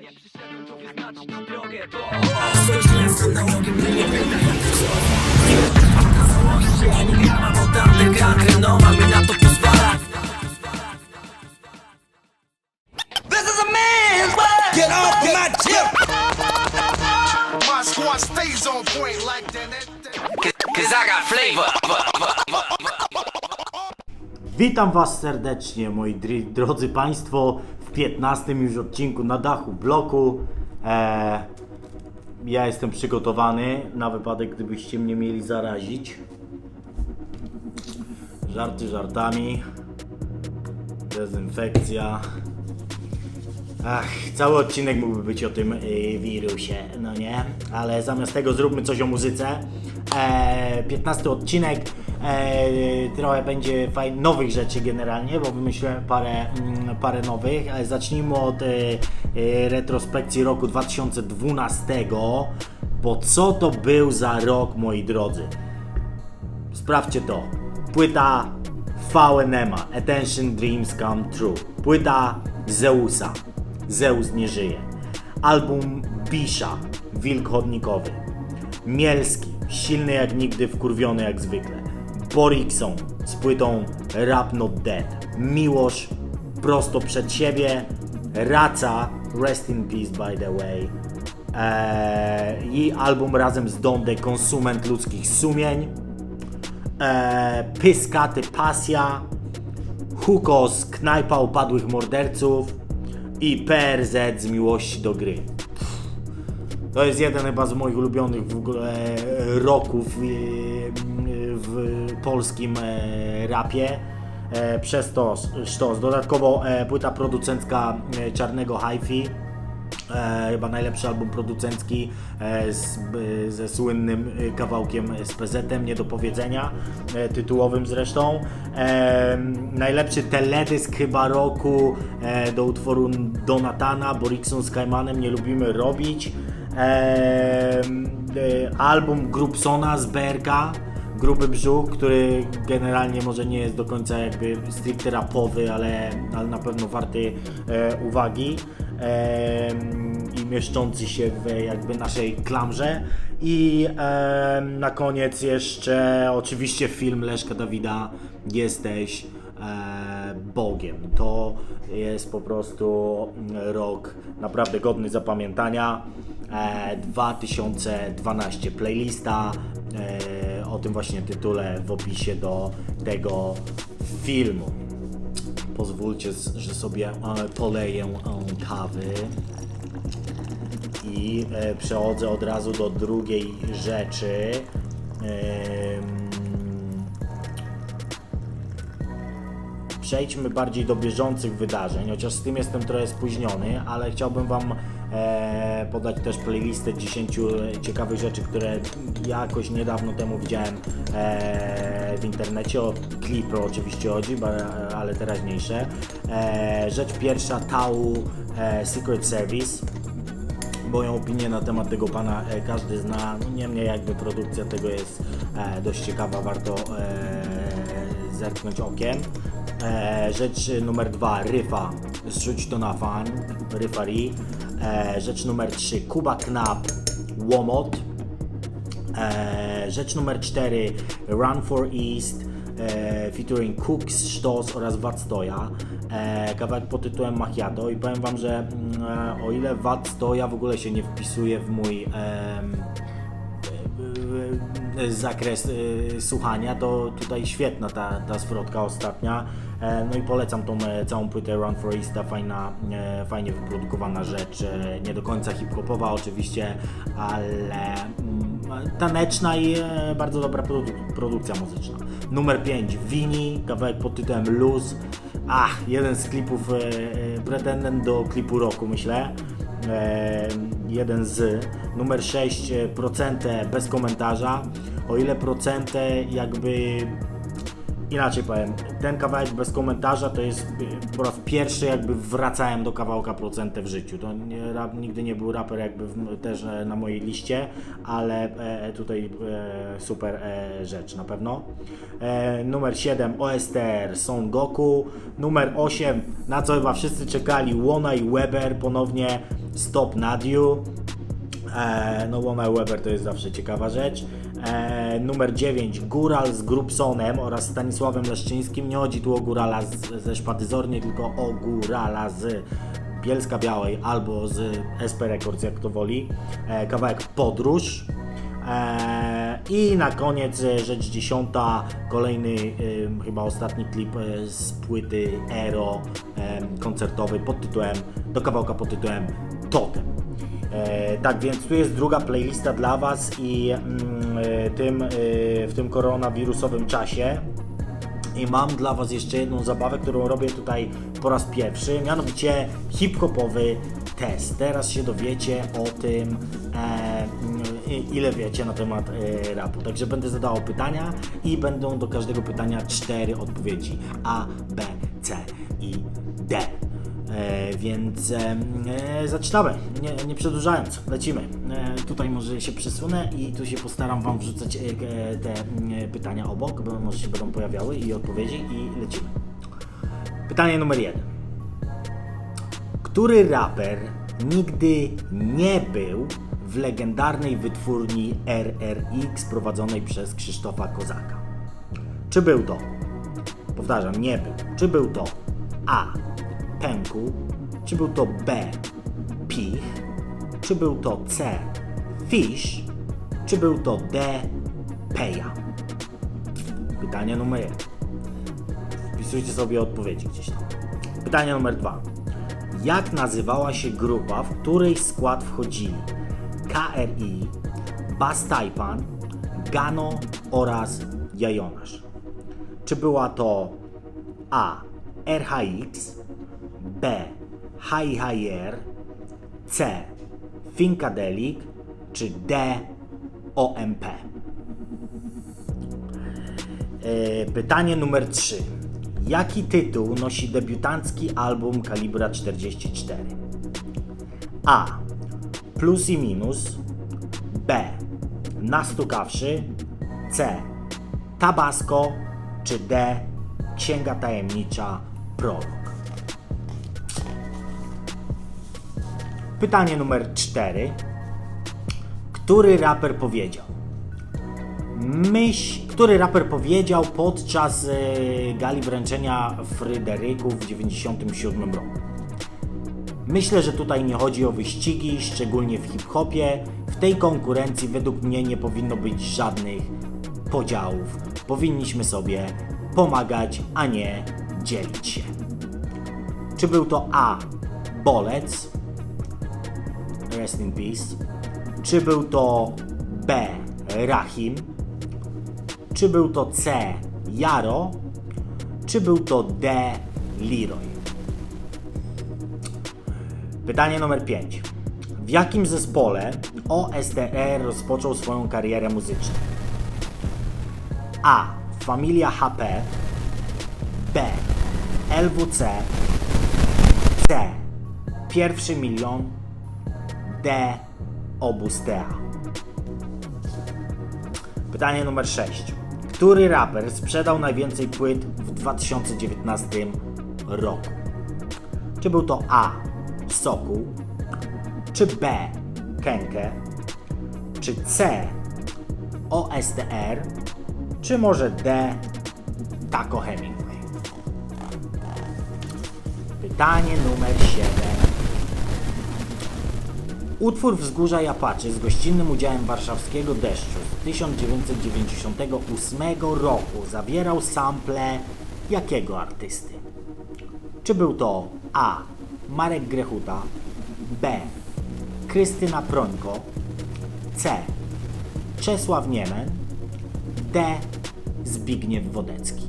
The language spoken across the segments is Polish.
Nie przyszedłem tu drogę, bo mamy na to This is a man's world. Get off my tip. My squad stays on point like that. Cause I got flavor Witam Was serdecznie, moi drodzy Państwo, w 15 już odcinku na dachu bloku. E, ja jestem przygotowany na wypadek, gdybyście mnie mieli zarazić. Żarty żartami. Dezynfekcja. Ach, cały odcinek mógłby być o tym y, wirusie, no nie? Ale zamiast tego zróbmy coś o muzyce. E, 15 odcinek, e, trochę będzie fajnych, nowych rzeczy generalnie, bo wymyśliłem parę, mm, parę nowych. Zacznijmy od e, e, retrospekcji roku 2012, bo co to był za rok, moi drodzy? Sprawdźcie to. Płyta VNM'a, Attention Dreams Come True. Płyta Zeusa, Zeus nie żyje. Album Bisha, Wilk Chodnikowy. Mielski, silny jak nigdy, wkurwiony jak zwykle. Borikson z płytą Rap Not Dead. Miłosz prosto przed siebie. Raca, Rest in Peace by the way. Eee, I album razem z Donde Konsument ludzkich sumień e, Pyskaty Pasja, Hukos Knajpa upadłych morderców i PRZ z miłości do gry. To jest jeden chyba z moich ulubionych w ogóle e, roków e, polskim e, rapie. E, Przez to sztos. Dodatkowo e, płyta producencka Czarnego Hi-Fi. Chyba najlepszy album producencki z, ze słynnym kawałkiem z PZ-em, nie do powiedzenia, tytułowym zresztą. Najlepszy teledysk chyba roku do utworu Donatana, Borikson z Kajmanem nie lubimy robić. Album Grupsona z BRK, Gruby Brzuch, który generalnie może nie jest do końca jakby stricte rapowy, ale, ale na pewno warty e, uwagi em, i mieszczący się w jakby naszej klamrze. I em, na koniec jeszcze oczywiście film Leszka Dawida Jesteś e, Bogiem. To jest po prostu rok naprawdę godny zapamiętania. E, 2012 playlista e, o tym właśnie tytule w opisie do tego filmu. Pozwólcie, że sobie e, poleję e, kawy i e, przechodzę od razu do drugiej rzeczy. Przejdźmy bardziej do bieżących wydarzeń, chociaż z tym jestem trochę spóźniony, ale chciałbym Wam podać też playlistę 10 ciekawych rzeczy, które jakoś niedawno temu widziałem e, w internecie. O klipy oczywiście chodzi, ale teraźniejsze. E, rzecz pierwsza, Tau e, Secret Service moją opinię na temat tego pana e, każdy zna. No, niemniej jakby produkcja tego jest e, dość ciekawa, warto e, zerknąć okiem. E, rzecz numer dwa, Ryfa, zrzuć to na fan, Ryfari. E, rzecz numer trzy, Kuba Knap, Łomot. E, rzecz numer 4 Run for East e, featuring Cooks, Sztos oraz Wadstoja. Kawałek pod tytułem Macchiato i powiem Wam, że mm, o ile Wadstoja w ogóle się nie wpisuje w mój zakres e, słuchania, to tutaj świetna ta, ta zwrotka ostatnia. E, No i polecam tą e, całą płytę Run for Easta, fajna, e, fajnie wyprodukowana rzecz, nie do końca hip-hopowa oczywiście, ale mm, taneczna i bardzo dobra produ- produkcja muzyczna. Numer 5, Vini, kawałek pod tytułem Luz. Ach, jeden z klipów, pretendent do klipu roku myślę. E, jeden z. Numer 6, e, procentę bez komentarza. O ile procentę jakby inaczej powiem, ten kawałek bez komentarza to jest y, po raz pierwszy jakby wracałem do kawałka procentę w życiu. To nie, rap, nigdy nie był raper jakby w, też e, na mojej liście, ale e, tutaj e, super e, rzecz na pewno. E, numer 7 OSTR Son Goku. Numer 8 na co chyba wszyscy czekali Łona i Weber ponownie Stop Nadiu. E, no Wona Weber to jest zawsze ciekawa rzecz. E, numer 9 Góral z Grubsonem oraz Stanisławem Leszczyńskim. Nie chodzi tu o Górala z, ze Szpaty Zornie, tylko o Górala z Bielska Białej albo z SP Records, jak to woli. E, kawałek Podróż. E, I na koniec e, rzecz dziesiąta, kolejny chyba ostatni klip e, z płyty Ero e, koncertowej pod tytułem, do kawałka pod tytułem Totem. Tak więc tu jest druga playlista dla Was i mm, tym, e, w tym koronawirusowym czasie i mam dla Was jeszcze jedną zabawę, którą robię tutaj po raz pierwszy, mianowicie hip-hopowy test. Teraz się dowiecie o tym, e, ile wiecie na temat e, rapu. Także będę zadawał pytania i będą do każdego pytania cztery odpowiedzi A, B, C i D. E, więc e, zaczynamy, nie, nie przedłużając, lecimy. E, tutaj może się przesunę i tu się postaram Wam wrzucać te pytania obok, bo może się będą pojawiały i odpowiedzi i lecimy. Pytanie numer jeden. Który raper nigdy nie był w legendarnej wytwórni RRX prowadzonej przez Krzysztofa Kozaka? Czy był to, powtarzam, nie był, czy był to A. Pęku, czy był to B. Pich, czy był to C. Fish, czy był to D. Peja? Pytanie numer jeden. Wpisujcie sobie odpowiedzi gdzieś tam. Pytanie numer dwa. Jak nazywała się grupa, w której skład wchodzili KRI, Bas Taipan, Gano oraz Jajonasz? Czy była to A. RHX, B. HIHR, C. Finkadelic, czy D. OMP? E, Pytanie numer 3. Jaki tytuł nosi debiutancki album Kalibra 44? A. Plus i minus. B. Nastukawszy. C. Tabasco. Czy D. Księga tajemnicza Prolog. Pytanie numer 4. Który raper powiedział? Myśl, który raper powiedział podczas e, gali wręczenia Fryderyków w 97 roku. Myślę, że tutaj nie chodzi o wyścigi, szczególnie w hip-hopie. W tej konkurencji według mnie nie powinno być żadnych podziałów. Powinniśmy sobie pomagać, a nie dzielić się. Czy był to A. Bolec? Rest in peace. Czy był to B. Rahim? Czy był to C. Jaro? Czy był to D. Leroy? Pytanie numer 5. W jakim zespole OSTR rozpoczął swoją karierę muzyczną? A. Familia HP B. LWC C. Pierwszy milion D. Obóz Pytanie numer 6. Który raper sprzedał najwięcej płyt w 2019 roku? Czy był to A. Sokół? Czy B. Kenke? Czy C. OSTR? Czy może D. Taco Hemingway? Pytanie numer 7. Utwór Wzgórza Japaczy z gościnnym udziałem warszawskiego deszczu z 1998 roku zawierał sample jakiego artysty? Czy był to A. Marek Grechuta, B. Krystyna Prońko, C. Czesław Niemen, D. Zbigniew Wodecki.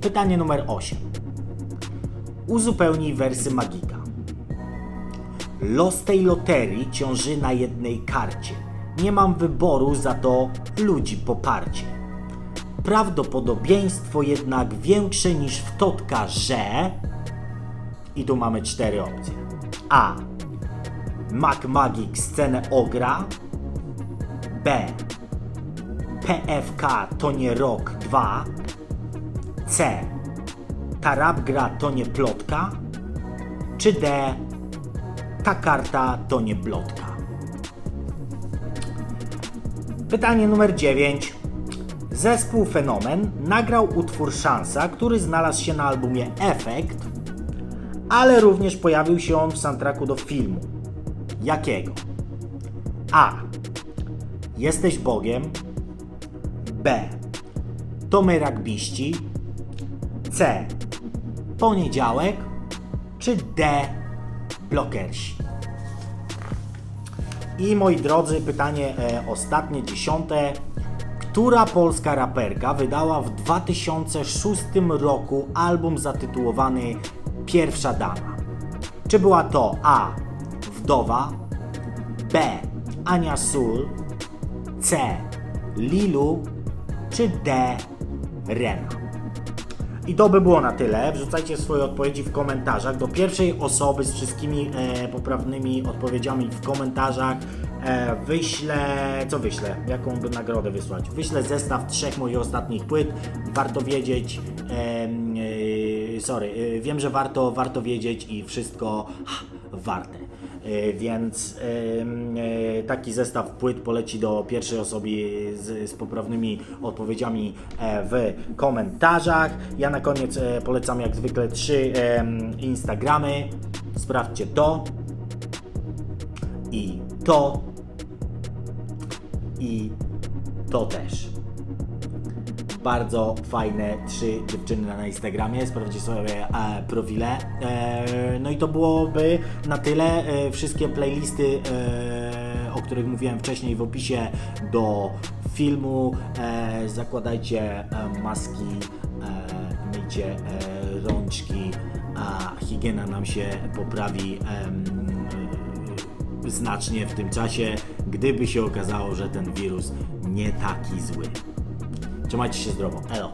Pytanie numer 8. Uzupełnij wersy Magika. Los tej loterii ciąży na jednej karcie. Nie mam wyboru, za to ludzi poparcie. Prawdopodobieństwo jednak większe niż w totka, że... I tu mamy cztery opcje. A. Mac Magic scenę ogra. B. PFK to nie rok 2. C. Ta rap gra to nie plotka. Czy D. ta karta to nie plotka. Pytanie numer 9. Zespół Fenomen nagrał utwór Szansa, który znalazł się na albumie Efekt, ale również pojawił się on w soundtracku do filmu. Jakiego? A. Jesteś Bogiem. B. To my rugbyści. C. Poniedziałek. Czy D. Blokersi. I moi drodzy, pytanie e, ostatnie, dziesiąte. Która polska raperka wydała w 2006 roku album zatytułowany Pierwsza Dama? Czy była to A. Wdowa, B. Ania Sól, C. Lilu, czy D. Rena? I to by było na tyle. Wrzucajcie swoje odpowiedzi w komentarzach. Do pierwszej osoby z wszystkimi e, poprawnymi odpowiedziami w komentarzach e, wyślę. Co wyślę? Jaką by nagrodę wysłać? Wyślę zestaw trzech moich ostatnich płyt. Warto wiedzieć. em, e, sorry, e, wiem, że warto, warto wiedzieć i wszystko ha, warte. E, Więc e, taki zestaw płyt poleci do pierwszej osoby z, z poprawnymi odpowiedziami e, w komentarzach. Ja na koniec polecam jak zwykle trzy Instagramy. Sprawdźcie to i to i to też bardzo fajne trzy dziewczyny na Instagramie. Sprawdźcie sobie e, profile. E, no i to byłoby na tyle. E, wszystkie playlisty, e, o których mówiłem wcześniej w opisie do filmu. E, zakładajcie e, maski, e, myjcie e, rączki, a higiena nam się poprawi. em, znacznie w tym czasie, gdyby się okazało, że ten wirus nie taki zły. 就买这些，多吧？拜了。